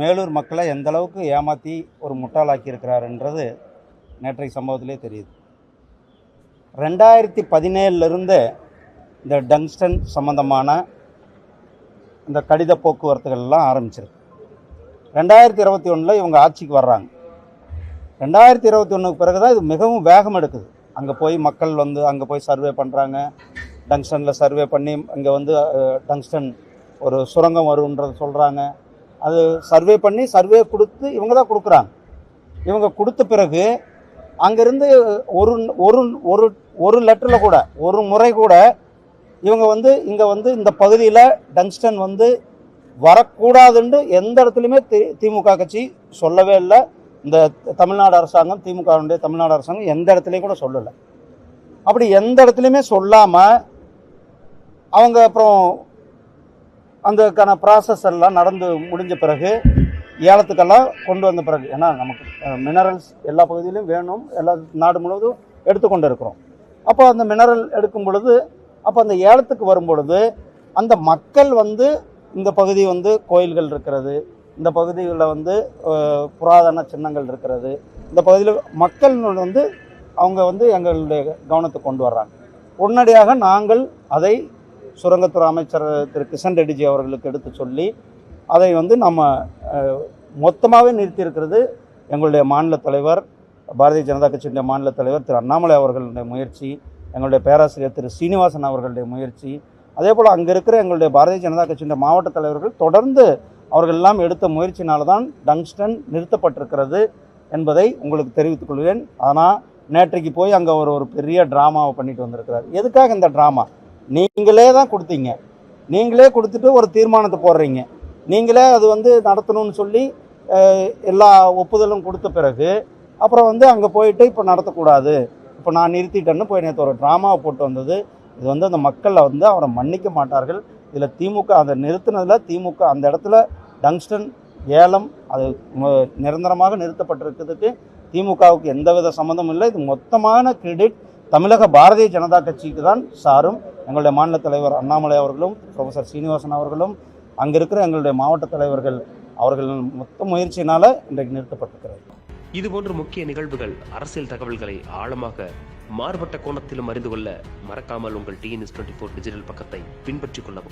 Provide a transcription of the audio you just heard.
மேலூர் மக்களை எந்த அளவுக்கு ஏமாற்றி ஒரு முட்டாளாக்கி இருக்கிறாருன்றது நேற்றைய சம்பவத்திலே தெரியுது. ரெண்டாயிரத்தி பதினேழுலேருந்து இந்த டங்ஸ்டன் சம்பந்தமான இந்த கடித போக்குவரத்துகள்லாம் ஆரம்பிச்சிருக்கு. ரெண்டாயிரத்தி இருபத்தி ஒன்றில் இவங்க ஆட்சிக்கு வர்றாங்க. ரெண்டாயிரத்தி இருபத்தி ஒன்றுக்கு பிறகு தான் இது மிகவும் வேகம் எடுக்குது. அங்கே போய் மக்கள் வந்து அங்கே போய் சர்வே பண்ணுறாங்க டங்ஸ்டனில் சர்வே பண்ணி இங்கே வந்து டங்ஸ்டன் ஒரு சுரங்கம் வருன்றதை சொல்கிறாங்க அது சர்வே பண்ணி சர்வே கொடுத்து இவங்க தான் கொடுக்குறாங்க. இவங்க கொடுத்த பிறகு அங்கேருந்து ஒரு ஒரு ஒரு ஒரு லெட்டரில் கூட ஒரு முறை கூட இவங்க வந்து இங்கே வந்து இந்த பகுதியில் டங்ஸ்டன் வந்து வரக்கூடாதுன்னு எந்த இடத்துலையுமே தி திமுக கட்சி சொல்லவே இல்லை. இந்த தமிழ்நாடு அரசாங்கம் திமுகவுடைய தமிழ்நாடு அரசாங்கம் எந்த இடத்துலையும் கூட சொல்லலை. அப்படி எந்த இடத்துலையுமே சொல்லாமல் அவங்க அப்புறம் அந்தக்கான ப்ராசஸ் எல்லாம் நடந்து முடிஞ்ச பிறகு ஏலத்துக்கெல்லாம் கொண்டு வந்த பிறகு ஏன்னா நமக்கு மினரல்ஸ் எல்லா பகுதியிலும் வேணும் எல்லா நாடு முழுவதும் எடுத்துக்கொண்டு இருக்கிறோம் அப்போ அந்த மினரல் எடுக்கும் பொழுது அப்போ அந்த ஏலத்துக்கு வரும் பொழுது அந்த மக்கள் வந்து இந்த பகுதி வந்து கோயில்கள் இருக்கிறது இந்த பகுதிகளில் வந்து புராதன சின்னங்கள் இருக்கிறது இந்த பகுதியில் மக்கள் வந்து அவங்க வந்து எங்களுடைய கவனத்துக்கு கொண்டு வர்றாங்க. உடனடியாக நாங்கள் அதை சுரங்கத்துறை அமைச்சர் திரு கிஷன் ரெட்டிஜி அவர்களுக்கு எடுத்து சொல்லி அதை வந்து நம்ம மொத்தமாகவே நிறுத்தியிருக்கிறது எங்களுடைய மாநில தலைவர் பாரதிய ஜனதா கட்சியினுடைய மாநில தலைவர் திரு அண்ணாமலை அவர்களுடைய முயற்சி எங்களுடைய பேராசிரியர் திரு சீனிவாசன் அவர்களுடைய முயற்சி. அதே போல் அங்கே இருக்கிற எங்களுடைய பாரதிய ஜனதா கட்சியினுடைய மாவட்ட தலைவர்கள் தொடர்ந்து அவர்கள் எல்லாம் எடுத்த முயற்சினால தான் டங்ஸ்டன் நிறுத்தப்பட்டிருக்கிறது என்பதை உங்களுக்கு தெரிவித்துக் கொள்கிறேன். ஆனால் நேற்றைக்கு போய் அங்கே ஒரு ஒரு பெரிய ட்ராமாவை பண்ணிட்டு வந்திருக்கிறார். எதுக்காக இந்த ட்ராமா? நீங்களே தான் கொடுத்தீங்க. நீங்களே கொடுத்துட்டு ஒரு தீர்மானத்தை போடுறீங்க. நீங்களே அது வந்து நடத்தணும்னு சொல்லி எல்லா ஒப்புதலும் கொடுத்த பிறகு அப்புறம் வந்து அங்கே போயிட்டு இப்போ நடத்தக்கூடாது. இப்போ நான் நிறுத்திட்டேன்னு போய் நேற்று ஒரு ட்ராமாவை போட்டு வந்தது. இது வந்து அந்த மக்களை வந்து அவரை மன்னிக்க மாட்டார்கள். இதில் திமுக அதை நிறுத்தினதில் திமுக அந்த இடத்துல டங்ஸ்டன் ஏலம் அது நிரந்தரமாக நிறுத்தப்பட்டிருக்கிறதுக்கு திமுகவுக்கு எந்தவித சம்மந்தமும் இல்லை. இது மொத்தமான கிரெடிட் தமிழக பாரதிய ஜனதா கட்சிக்கு தான் சாரும். எங்களுடைய மாநில தலைவர் அண்ணாமலை அவர்களும் ப்ரொஃபஸர் சீனிவாசன் அவர்களும் அங்கே இருக்கிற எங்களுடைய மாவட்ட தலைவர்கள் அவர்கள் மொத்த முயற்சியினால் இன்றைக்கு நிறுத்தப்பட்டிருக்கிறது. இதுபோன்ற முக்கிய நிகழ்வுகள் அரசியல் தகவல்களை ஆழமாக மாறுபட்ட கோணத்திலும் அறிந்து கொள்ள மறக்காமல் உங்கள் டிஎன்எஸ் டுவெண்ட்டி ஃபோர் டிஜிட்டல் பக்கத்தை பின்பற்றிக் கொள்ளவும்.